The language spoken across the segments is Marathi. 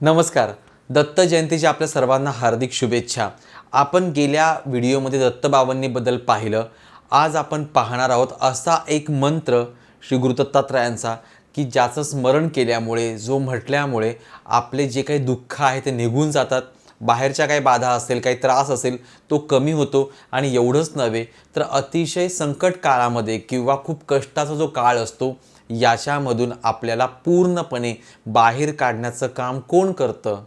नमस्कार. दत्त जयंतीच्या आपल्या सर्वांना हार्दिक शुभेच्छा. आपण गेल्या व्हिडिओमध्ये दत्तबाबांनीबद्दल पाहिलं. आज आपण पाहणार आहोत असा एक मंत्र श्री गुरु दत्तात्रयांचा की ज्याचं स्मरण केल्यामुळे जो म्हटल्यामुळे आपले जे काही दुःख आहे ते निघून जातात. बाहेरच्या काही बाधा असेल काही त्रास असेल तो कमी होतो. आणि एवढंच नव्हे तर अतिशय संकट काळामध्ये किंवा खूप कष्टाचा जो काळ असतो याच्यामधून आपल्याला पूर्णपणे बाहेर काढण्याचं काम कोण करतं?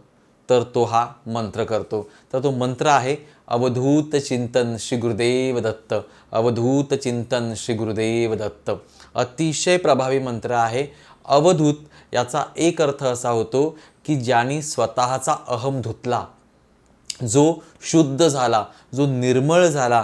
तर तो हा मंत्र करतो. तर तो मंत्र आहे अवधूत चिंतन श्री गुरुदेव दत्त. अवधूत चिंतन श्री गुरुदेव दत्त. अतिशय प्रभावी मंत्र आहे. अवधूत याचा एक अर्थ असा होतो की ज्याने स्वतःचा अहम धुतला जो शुद्ध झाला जो निर्मळ झाला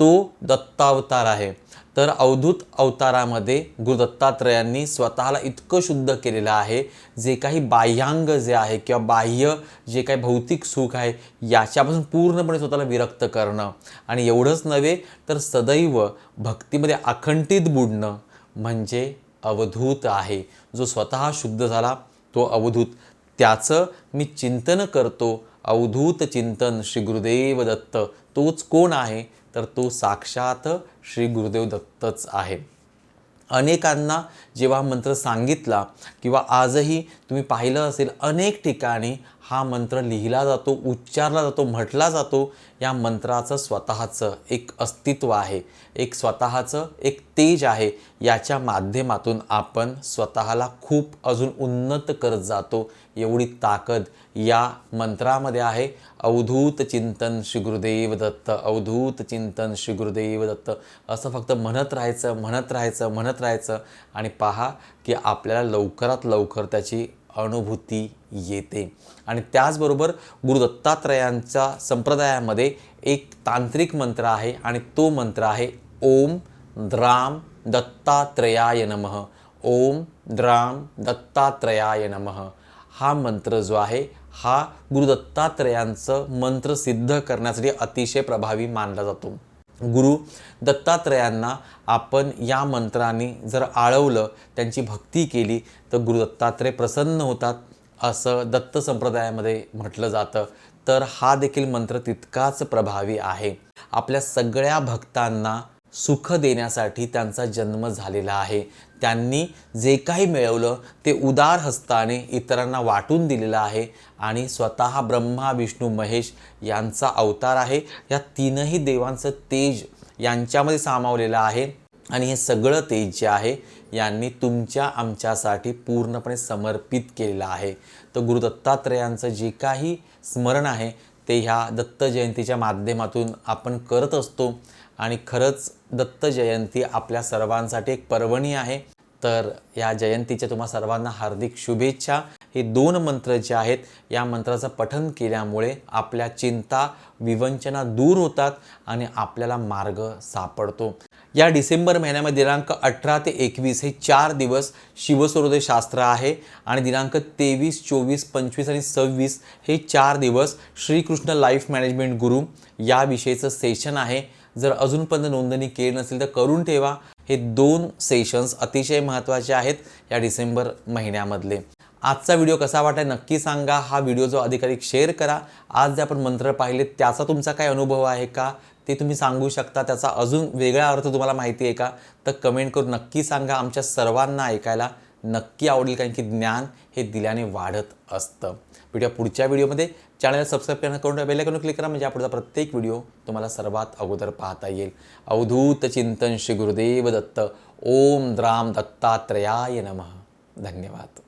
तो दत्तावतार आहे. तर अवधूत अवतारामध्ये गुरुदत्तात्रयांनी स्वतःला इतकं शुद्ध केलेलं आहे जे काही बाह्यांग जे आहे किंवा बाह्य जे काही भौतिक सुख आहे याच्यापासून पूर्णपणे स्वतःला विरक्त करणं. आणि एवढंच नव्हे तर सदैव भक्तीमध्ये अखंडित बुडणं म्हणजे अवधूत आहे. जो स्वतः शुद्ध झाला तो अवधूत. त्याचं मी चिंतन करतो. अवधूत चिंतन श्री गुरुदेव दत्त तोच कोण आहे? तर तो साक्षात श्री गुरुदेव दत्तच आहे. अनेकांना जेव्हा मंत्र सांगितला किंवा आजही तुम्ही पाहिलं असेल अनेक ठिकाणी हा मंत्र लिहिला जातो उच्चारला जातो म्हटला जातो या मंत्राचं स्वतःचं एक अस्तित्व आहे. एक स्वतःचं एक तेज आहे. याच्या माध्यमातून आपण स्वतःला खूप अजून उन्नत करत जातो. एवढी ताकद या मंत्रामध्ये आहे. अवधूत चिंतन श्री गुरुदेव दत्त अवधूत चिंतन श्री गुरुदेव दत्त. असं फक्त म्हणत राहायचं म्हणत राहायचं म्हणत राहायचं. आणि पहा की आपल्याला लवकरात लवकर त्याची अनुभूती येते. आणि त्याचबरोबर गुरुदत्तात्रयांच्या संप्रदायामध्ये एक तांत्रिक मंत्र आहे आणि तो मंत्र आहे ओम द्राम दत्तात्रयाय नमः. ओम द्राम दत्तात्रयाय नमः. हा मंत्र जो आहे हा गुरुदत्तात्रयांचं मंत्र सिद्ध करण्यासाठी अतिशय प्रभावी मानला जातो. गुरु दत्तात्रयांना आपण या मंत्राने जर आळवलं त्यांची भक्ती केली तर गुरु दत्तात्रय प्रसन्न होतात असं दत्त संप्रदायामध्ये म्हटलं जातं. तर हा देखील मंत्र तितकाच प्रभावी आहे. आपल्या सगळ्या भक्तांना सुख देण्यासाठी त्यांचा जन्म झालेला आहे. त्यांनी जे काही मिळवलं ते उदार हस्ताने इतरांना वाटून दिलेलं आहे आणि स्वतः ब्रह्मा विष्णू महेश यांचा अवतार आहे. या तीनही देवांचं तेज यांच्यामध्ये सामावलेलं आहे आणि हे सगळं तेज जे आहे यांनी तुमच्या आमच्यासाठी पूर्णपणे समर्पित केलेलं आहे. तर गुरु दत्तात्रयांचं जे काही स्मरण आहे ते ह्या दत्त जयंतीच्या माध्यमातून आपण करत असतो. आणि खरंच दत्त जयंती आपल्या सर्वांसाठी एक पर्वणी आहे. तर या जयंतीच्या तुम्हा सर्वांना हार्दिक शुभेच्छा. हे दोन मंत्र जे आहेत या मंत्राचं पठन केल्यामुळे आपल्या चिंता विवंचना दूर होतात आणि आपल्याला मार्ग सापडतो. या डिसेंबर महिन्यामध्ये दिनांक अठरा ते एकवीस हे चार दिवस शिवसूर्योदय शास्त्र आहे आणि दिनांक तेवीस चोवीस पंचवीस आणि सव्वीस हे चार दिवस श्रीकृष्ण लाईफ मॅनेजमेंट गुरु याविषयीचं सेशन आहे. जर अजूनपर्यंत नोंदणी केली नसेल तर करून ठेवा. हे दोन सेशन्स अतिशय महत्त्वाचे आहेत या डिसेंबर महिन्यामधले. आजचा व्हिडिओ कसा वाटला नक्की सांगा. हा व्हिडिओ जो अधिकाधिक शेअर करा. आज जे आपण मंत्र पाहिले त्याचा तुमचा काय अनुभव आहे का? ते तुम्ही सांगू शकता. त्याचा अजून वेगळा अर्थ तुम्हाला माहिती आहे का? तर कमेंट करून नक्की सांगा. आमच्या सर्वांना ऐकायला नक्की आवडेल कारण की ज्ञान हे दिल्याने वाढत असतं. व्हिडिओ पुढच्या व्हिडिओमध्ये चॅनल सबस्क्राईब करणं करून बेल आयकॉन क्लिक करा म्हणजे आपला प्रत्येक व्हिडिओ तुम्हाला सर्वात अगोदर पाहता येईल. अवधूत चिंतन श्री गुरुदेव दत्त. ओम द्राम दत्तात्रयाय नमः. धन्यवाद.